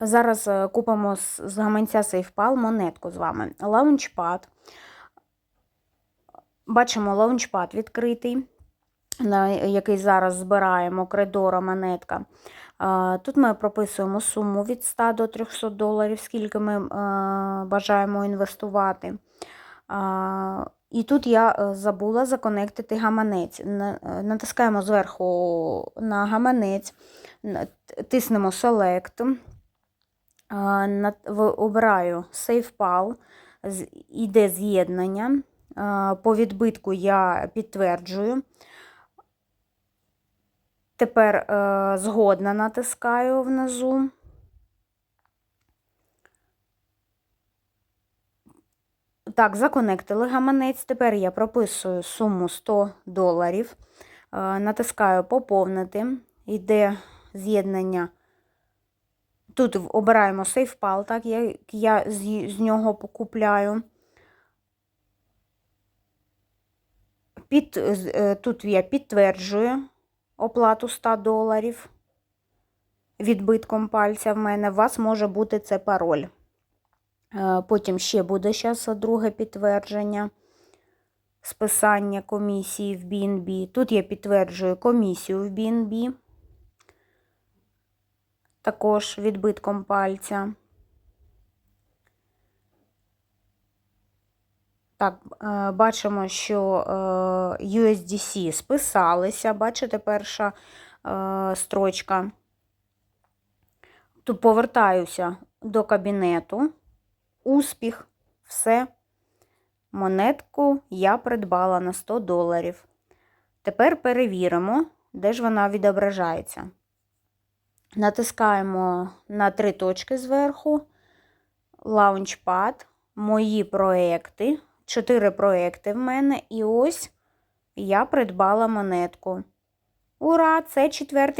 Зараз е, купимо з гаманця SafePal монетку з вами. Лаунчпад. Бачимо лаунчпад відкритий, на який зараз збираємо кридора монетка. Тут ми прописуємо суму від 100 до 300 доларів, скільки ми е, бажаємо інвестувати. І тут я е, забула законектити гаманець. Натискаємо зверху на гаманець, тиснемо Select. Обираю SafePal, іде з'єднання. По відбитку я підтверджую. Тепер е, згодна натискаю внизу. Так, законектили гаманець. Тепер я прописую суму 100 доларів. Е, Натискаю поповнити. Йде з'єднання. Тут обираємо SafePal, так, як я з, з нього покупляю. Під, е, тут я підтверджую оплату 100 доларів відбитком пальця в мене. У вас може бути це пароль. Е, Потім ще буде зараз друге підтвердження списання комісії в BNB. Тут я підтверджую комісію в BNB, також відбитком пальця. Так, е, бачимо, що е, USDC списалися. Бачите, перша е, строчка. Тут повертаюся до кабінету. Успіх, все. Монетку я придбала на 100 доларів. Тепер перевіримо, де ж вона відображається. Натискаємо на три точки зверху. лаунчпад, мої проекти. Чотири проекти в мене. І ось я придбала монетку. Ура! Це четвертий